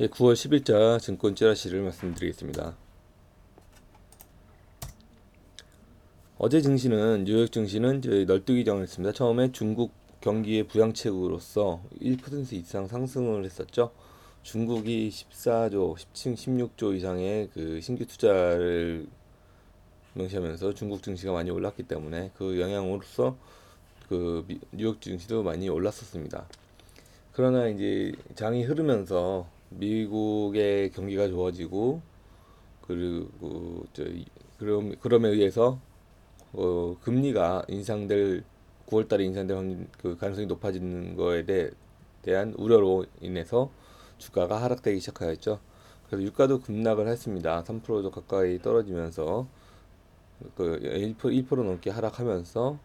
예, 9월 10일자 증권 찌라시를 말씀드리겠습니다. 어제 증시는 뉴욕 증시는 널뛰기 장을 했습니다. 처음에 중국 경기의 부양책으로서 1% 이상 상승을 했었죠. 중국이 14조, 17, 16조 이상의 그 신규 투자를 명시하면서 중국 증시가 많이 올랐기 때문에 그 영향으로서 그 미- 뉴욕 증시도 많이 올랐었습니다. 그러나 이제 장이 흐르면서 미국의 경기가 좋아지고 그리고 저 이- 그럼 그럼에 의해서 어 금리가 인상될 9월달에 인상될 확률 그 가능성이 높아지는 거에 대, 대한 우려로 인해서 주가가 하락되기 시작하였죠. 그래서 유가도 급락을 했습니다. 3%도 가까이 떨어지면서 그 1%, 1% 넘게 하락하면서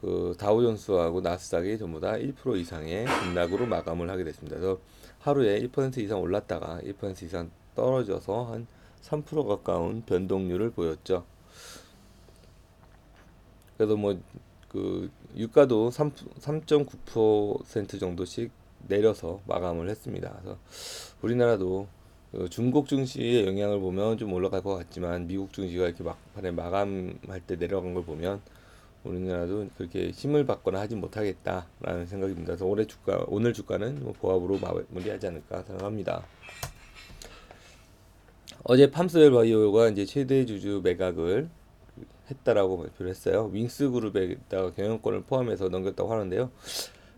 그 다우존스하고 나스닥이 전부 다 1% 이상의 급락으로 마감을 하게 됐습니다. 그래서 하루에 1% 이상 올랐다가 1% 이상 떨어져서 한 3% 가까운 변동률을 보였죠. 그래서 뭐 그 유가도 3, 3.9% 정도씩 내려서 마감을 했습니다. 그래서 우리나라도 그 중국 증시의 영향을 보면 좀 올라갈 것 같지만 미국 증시가 이렇게 막판에 마감할 때 내려간 걸 보면 우리나라도 그렇게 힘을 받거나 하지 못하겠다라는 생각입니다. 그래서 올해 주가 오늘 주가는 뭐 보합으로 마무리하지 않을까 생각합니다. 어제 팜스웰 바이오가 이제 최대 주주 매각을 했다라고 발표를 했어요. 윙스 그룹에다가 경영권을 포함해서 넘겼다고 하는데요.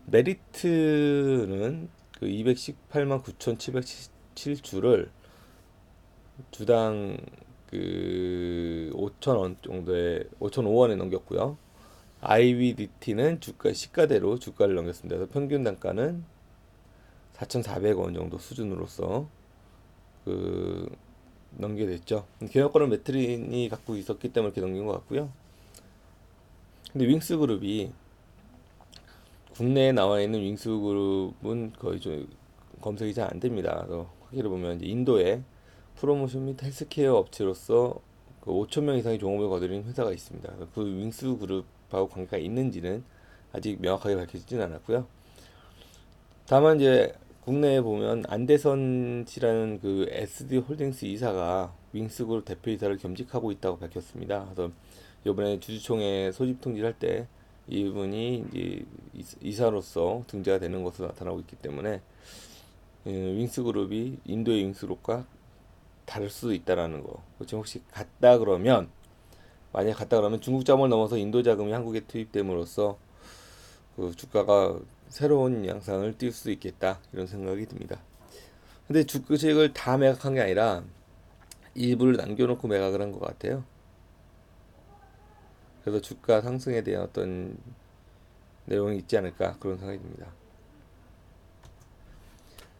메리트는 그 218만 9,707주를 주당 그 5,000원 정도에 5,005원에 넘겼고요. IVDT는 주가 시가대로 주가를 넘겼습니다. 그래서 평균 단가는 4,400원 정도 수준으로서 그 넘게 됐죠. 경영권은 메트린이 갖고 있었기 때문에 이렇게 넘긴 것 같고요. 근데 윙스 그룹이 국내에 나와 있는 윙스 그룹은 거의 좀 검색이 잘 안 됩니다. 크기를 보면 인도에 프로모션 및 헬스케어 업체로서 그 5천 명 이상의 종업을 거두는 회사가 있습니다. 그 윙스 그룹 하고 관계가 있는지는 아직 명확하게 밝혀지진 않았고요. 다만 이제 국내에 보면 안대선 씨라는 그 SD 홀딩스 이사가 윙스 그룹 대표이사를 겸직하고 있다고 밝혔습니다. 그래서 이번에 주주총회 소집 통지할 때 이분이 이제 이사- 이사로서 등재가 되는 것으로 나타나고 있기 때문에 예, 윙스 그룹이 인도의 윙스 그룹과 다를 수도 있다라는 거. 그렇지만 혹시 같다 그러면 만약 같다 그러면 중국 자본을 넘어서 인도 자금이 한국에 투입됨으로써 그 주가가 새로운 양상을 띌 수도 있겠다 이런 생각이 듭니다. 근데 주식을 다 매각한 게 아니라 일부를 남겨놓고 매각을 한 것 같아요. 그래서 주가 상승에 대한 어떤 내용이 있지 않을까 그런 생각이 듭니다.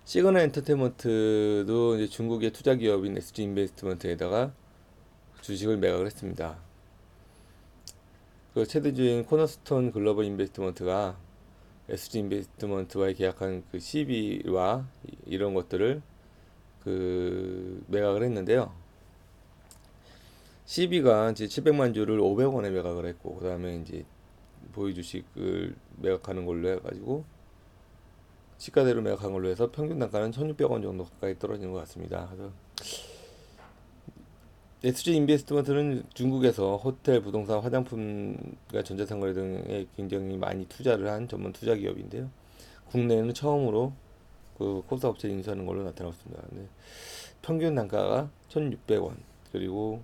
시그널 엔터테인먼트도 이제 중국의 투자 기업인 SG 인베스트먼트에다가 주식을 매각을 했습니다. 그 최대주인 코너스톤 글로벌 인베스트먼트가 SG 인베스트먼트와의 계약한 그 CB와 이런 것들을 그 매각을 했는데요. CB가 이제 700만 주를 500원에 매각을 했고 그다음에 이제 보유 주식을 매각하는 걸로 해가지고 시가대로 매각한 걸로 해서 평균 단가는 1,600원 정도 가까이 떨어지는 것 같습니다. 그래서 SG 인베스트먼트는 중국에서 호텔, 부동산, 화장품과 전자상거래 등에 굉장히 많이 투자를 한 전문 투자 기업인데요. 국내에는 처음으로 그 코스 업체 인수하는 걸로 나타나고 있습니다. 근데 평균 단가가 1,600원 그리고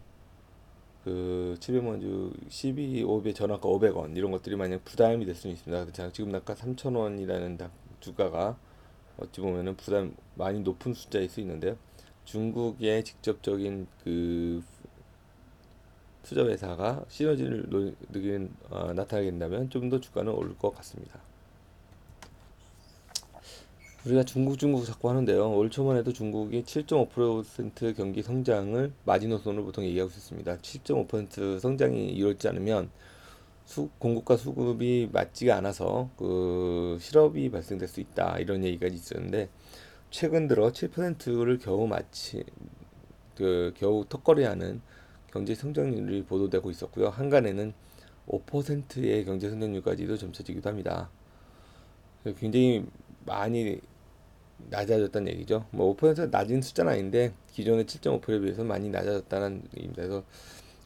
그 700만 주 12, 5배 전화가 500원 이런 것들이 만약 부담이 될 수는 있습니다. 지금 단가 3,000원이라는 주가가 어찌 보면은 부담 많이 높은 숫자일 수 있는데요. 중국의 직접적인 그 투자 회사가 시너지를 느끼는 어, 나타나게 된다면 좀 더 주가는 오를 것 같습니다. 우리가 중국 중국 자꾸 하는데요. 올 초만 해도 중국이 7.5% 경기 성장을 마지노선으로 보통 얘기하고 있습니다. 7.5% 성장이 이루어지지 않으면 수, 공급과 수급이 맞지가 않아서 그 실업이 발생될 수 있다 이런 얘기가 있었는데 최근 들어 7%를 겨우 마치 그 겨우 턱걸이하는 경제 성장률이 보도되고 있었고요. 한간에는 5%의 경제 성장률까지도 점쳐지기도 합니다. 굉장히 많이 낮아졌다는 얘기죠. 뭐 5%가 낮은 숫자는 아닌데 기존의 7.5%에 비해서 많이 낮아졌다는 얘기입니다. 그래서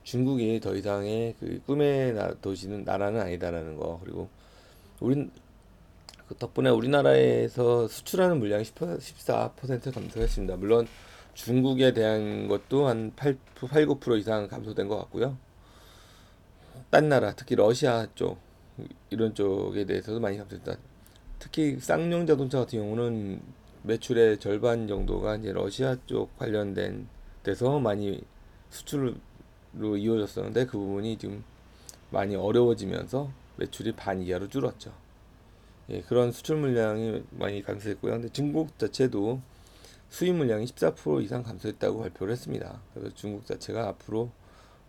중국이 더 이상의 그 꿈의 나, 도시는 나라는 아니다라는 거 그리고 우린 그 덕분에 우리나라에서 수출하는 물량이 10%, 14% 감소했습니다. 물론 중국에 대한 것도 한 8, 8, 9% 이상 감소된 것 같고요. 딴 나라, 특히 러시아 쪽 이런 쪽에 대해서도 많이 감소했다. 특히 쌍용 자동차 같은 경우는 매출의 절반 정도가 이제 러시아 쪽 관련된 데서 많이 수출로 이루어졌었는데 그 부분이 지금 많이 어려워지면서 매출이 반 이하로 줄었죠. 예, 그런 수출 물량이 많이 감소했고요. 근데 중국 자체도 수입 물량이 14% 이상 감소했다고 발표를 했습니다. 그래서 중국 자체가 앞으로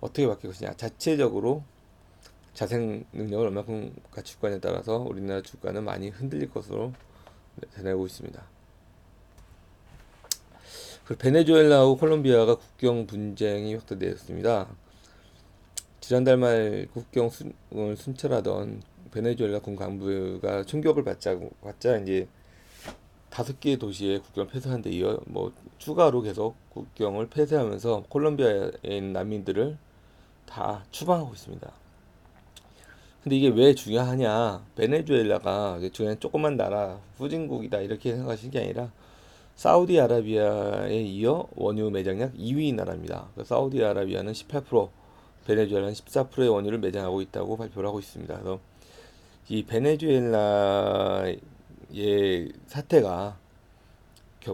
어떻게 바뀔 것이냐. 자체적으로 자생 능력을 얼마큼 갖출 거냐에 따라서 우리나라 주가는 많이 흔들릴 것으로 되내고 있습니다. 베네수엘라하고 콜롬비아가 국경 분쟁이 확대되었습니다. 지난달 말 국경을 순찰하던 베네수엘라 군 간부가 총격을 받자, 받자 이제 다섯 개 도시의 국경을 폐쇄한 데 이어 뭐 추가로 계속 국경을 폐쇄하면서 콜롬비아에 있는 난민들을 다 추방하고 있습니다. 근데 이게 왜 중요하냐? 베네수엘라가 중요한 조그만 나라, 후진국이다 이렇게 생각하시는 게 아니라 사우디아라비아에 이어 원유 매장량 2위 나라입니다. 사우디아라비아는 18%, 베네수엘라는 14%의 원유를 매장하고 있다고 발표를 하고 있습니다. 그래서 이 베네수엘라의 사태가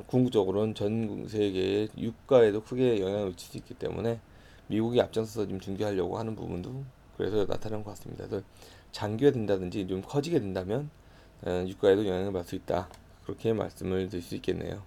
궁극적으로는 전 세계의 유가에도 크게 영향을 미칠 수 있기 때문에 미국이 앞장서서 지금 중재하려고 하는 부분도 그래서 나타난 것 같습니다. 장기화 된다든지 좀 커지게 된다면 유가에도 영향을 받을 수 있다. 그렇게 말씀을 드릴 수 있겠네요.